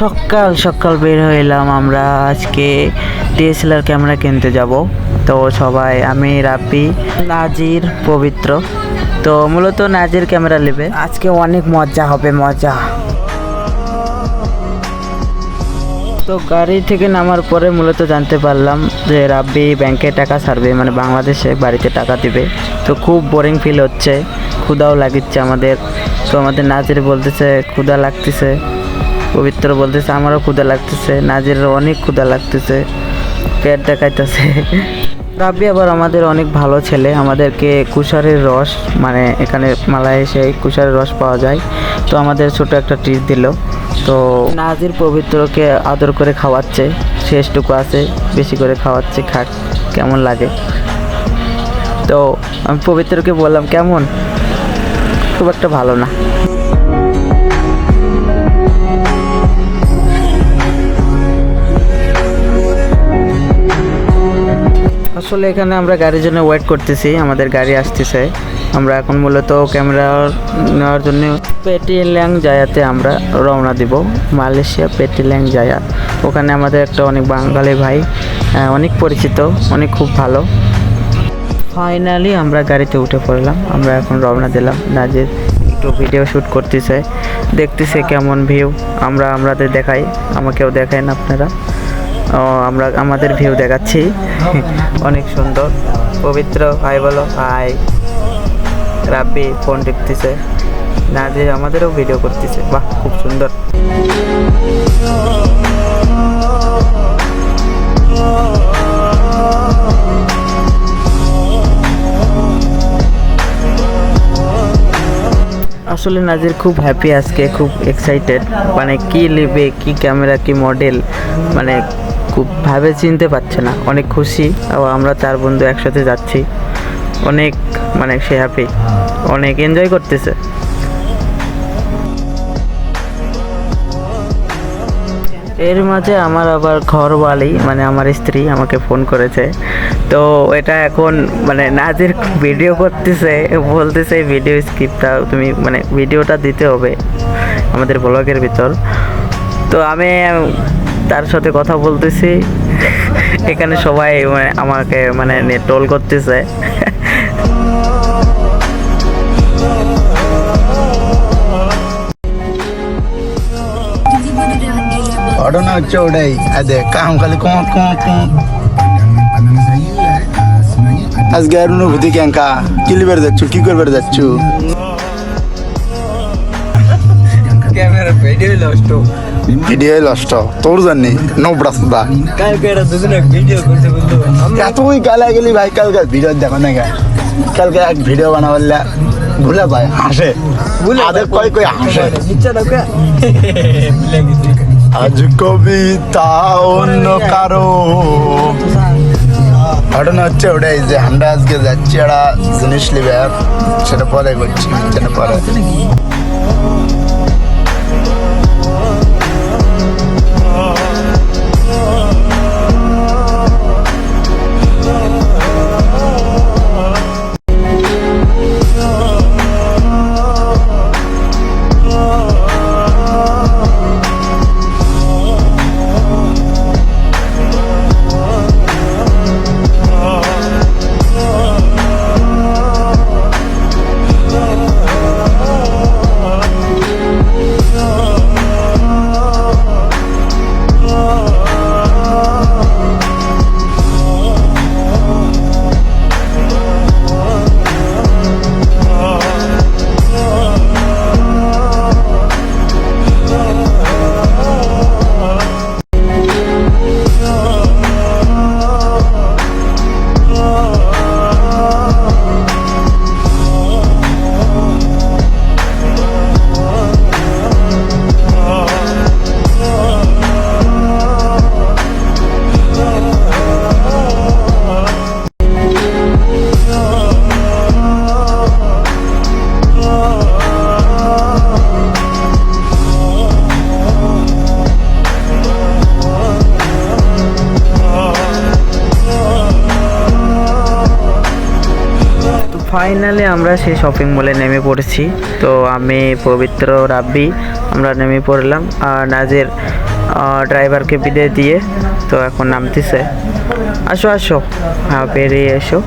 সকাল সকাল বের হইলাম আমরা আজকে ডিএসএলআর ক্যামেরা কিনতে যাব। তো সবাই, আমি, রাব্বি, নাজির, পবিত্র। তো মূলত নাজির ক্যামেরা নেবে। আজকে অনেক মজা হবে, মজা। তো গাড়ি থেকে নামার পরে মূলত জানতে পারলাম যে রাব্বি ব্যাংকে টাকা ছাড়বে মানে বাংলাদেশে বাড়িতে টাকা দিবে। তো খুব বোরিং ফিল হচ্ছে ক্ষুদাও লাগিচ্ছে আমাদের। তো আমাদের নাজির বলতেছে ক্ষুদা লাগতেছে। পবিত্র বলতেছে, আমারও ক্ষুদা লাগতেছে নাজিরের অনেক ক্ষুদা লাগতেছে, পেট দেখাইতেছে। রাব্বি আবার আমাদের অনেক ভালো ছেলে, আমাদেরকে কুষারের রস মানে এখানে মালায় এসে কুষারের রস পাওয়া যায়। তো আমাদের ছোট একটা ট্রিট দিল, তো নাজির পবিত্রকে আদর করে খাওয়াচ্ছে, শেষটুকু আছে, বেশি করে খাওয়াচ্ছে, খাক, কেমন লাগে। তো আমি পবিত্রকে বললাম, কেমন? খুব একটা ভালো না। আসলে এখানে আমরা গাড়ির জন্য ওয়েট করতেছি, আমাদের গাড়ি আসতেছে। আমরা এখন মূলত ক্যামেরা নেওয়ার জন্য পেটিল্যাং জায়াতে আমরা রওনা দিব, মালয়েশিয়া পেটিল্যাং জায়া ওখানে আমাদের একটা অনেক বাঙালি ভাই অনেক পরিচিত, অনেক খুব ভালো। ফাইনালি আমরা গাড়িতে উঠে পড়লাম, আমরা এখন রওনা দিলাম। নাজির একটু ভিডিও শ্যুট করতেছে, দেখতেছে কেমন ভিউ আমরা আমাদের দেখাই, আমাকেও দেখায় না আপনারা। ও, আমরা আমাদের ভিউ দেখাচ্ছি। অনেক সুন্দর, পবিত্র, ভাই বলো হাই রাব্বি ফোন দেখতেছে নাজির আমাদেরও ভিডিও করতেছে। বাহ, খুব সুন্দর। আসলে নাজির খুব হ্যাপি আজকে, খুব এক্সাইটেড মানে কি নেবে কি ক্যামেরা কি মডেল মানে খুব ভাবে চিনতে পারছে না। অনেক খুশি। আমরা চার বন্ধু একসাথে যাচ্ছি। অনেক মানে সে হ্যাপি অনেক এনজয় করতেছে। এর মাঝে আমার আবার ঘরওয়ালি মানে আমার স্ত্রী আমাকে ফোন করেছে। তো এটা এখন মানে নাজির ভিডিও করতেছে, বলতেছে ভিডিও স্ক্রিপ্টটা তুমি মানে ভিডিওটা দিতে হবে আমাদের ব্লগের ভিতর। তো আমি তার সাথে কথা বলতেছি। এখানে সবাই মানে আমাকে মানে টোল করতেছে। ঘটনা হচ্ছে ওটাই আদে কাম খালি কোঁ কোঁ কোঁ আজকে আর অনুভূতি কেঙ্কা কি? লিবার যাচ্ছ? কি করবার যাচ্ছ? ক্যামেরা ভিডিও নষ্ট। ভিডিও নষ্ট। তোর জানি নো আমরা এত ওই গালা ভাই কালকে ভিডিও দেখো না কালকে এক ভিডিও বানাবলে ভুলে ভাই হাসে। আদে কই কই হাসে। আজ কবিতা অন্য কারও। ঘটনা হচ্ছে ওটাই যে আমরা আজকে যাচ্ছি একটা জিনিস নিবে সেটা পরে করছি সেটা পরে। ফাইনালি আমরা সেই শপিং মলে নেমে পড়েছি। তো আমি পবিত্র রাব্বি, আমরা নেমে পড়লাম। আর নাজের ড্রাইভারকে বিদায় দিয়ে তো এখন নামতেছে। আসো আসো। হ্যাঁ বেরিয়ে এসো।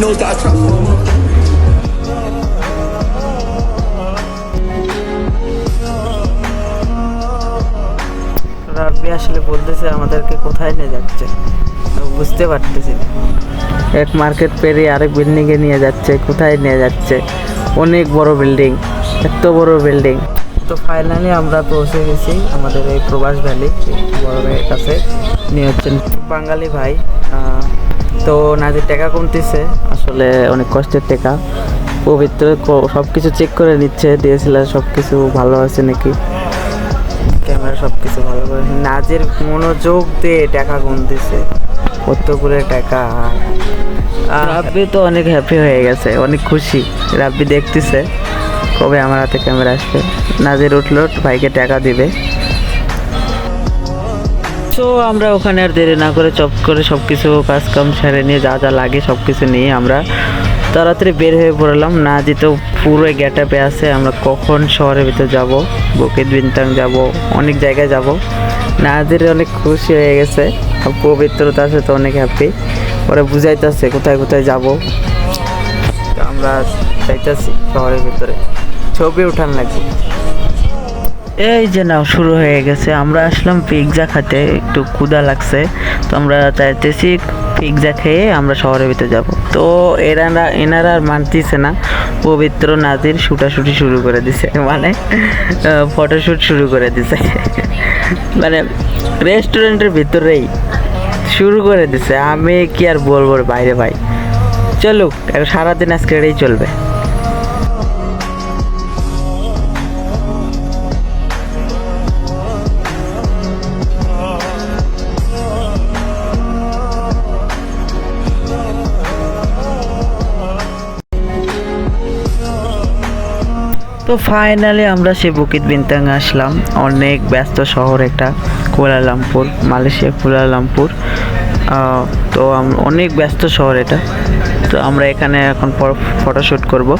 Knows that I trap. রাব্বি আসলে বলতেছে আমাদেরকে কোথায় নিয়ে যাচ্ছে? বুঝতে পারতেছি না। এক মার্কেট পেরিয়ে আরেক বিল্ডিংয়ে নিয়ে যাচ্ছে কোথায় নিয়ে যাচ্ছে? অনেক বড় বিল্ডিং এত বড় বিল্ডিং তো ফাইনালি আমরা পৌঁছে গেছি আমাদের এই প্রবাস ভ্যালি বড় ভাইয়ের কাছে। নিয়ে হচ্ছেন বাঙালি ভাই তো নাজির টাকা কমতেছে। আসলে অনেক কষ্টের টাকা। পবিত্র সব কিছু চেক করে নিচ্ছে ডিএসএলআর সব কিছু ভালো আছে নাকি? ক্যামেরা সব কিছু ভালো করে নাচের মনোযোগ দিয়ে টাকা গুনতেছে কতগুলো টাকা? রাব্বি তো অনেক হ্যাপি হয়ে গেছে অনেক খুশি। রাব্বি দেখতেছে কবে আমার হাতে ক্যামেরা আসবে। নাজের উঠল ভাইকে টাকা দিবে। তো আমরা ওখানে আর দেরি না করে চপ করে সব কিছু কাজ কাম সেরে নিয়ে যা যা লাগে সব কিছু নিয়ে আমরা তাড়াতাড়ি বের হয়ে পড়লাম। না যেতে পুরো গ্যাটাপে আছে। আমরা কখন শহরের ভিতর যাব? বকিত বিনতাং যাব, অনেক জায়গায় যাব। নাজির অনেক খুশি হয়ে গেছে। আর পবিত্রতার সাথে অনেক হ্যাপি ওরা বুঝাইতেছে কোথায় কোথায় যাব। আমরা চাইতেছি শহরের ভিতরে। ছবি উঠান লাগবে। এই যে নাও, শুরু হয়ে গেছে। আমরা আসলাম পিৎজা খেতে, একটু ক্ষুদা লাগছে। তো আমরা চাইতেছি পিৎজা খেয়ে আমরা শহরের ভিতরে যাব। তো এনারা এনারা আর মানতেছে না। পবিত্র নাজির শুটাশুটি শুরু করে দিছে। মানে ফটোশ্যুট শুরু করে দিছে। মানে রেস্টুরেন্টের ভিতরেই শুরু করে দিছে। আমি কি আর বলব বাইরে ভাই। চলুক, সারাদিন আজকে এটাই চলবে। তো ফাইনালি আমরা সে বুকিত বিনতাং আসলাম। অনেক ব্যস্ত শহর একটা কুয়ালালামপুর মালয়েশিয়া কুয়ালালামপুর তো অনেক ব্যস্ত শহর এটা। তো আমরা এখানে এখন ফটোশ্যুট করব।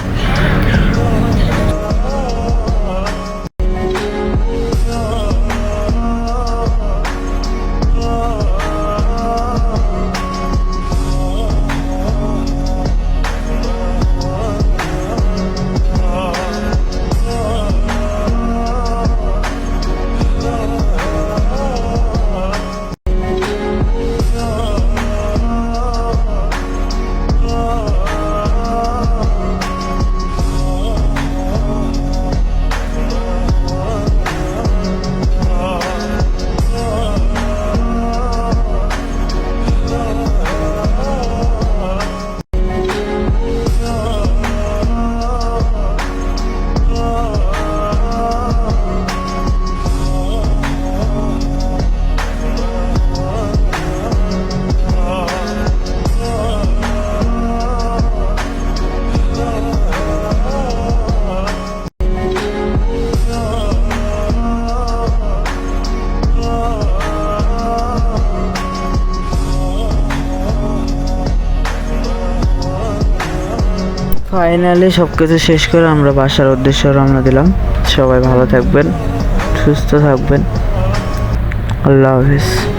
ফাইনালি সব কিছু শেষ করে আমরা বাসার উদ্দেশ্যে রওনা দিলাম। সবাই ভালো থাকবেন, সুস্থ থাকবেন। আল্লাহ হাফিজ।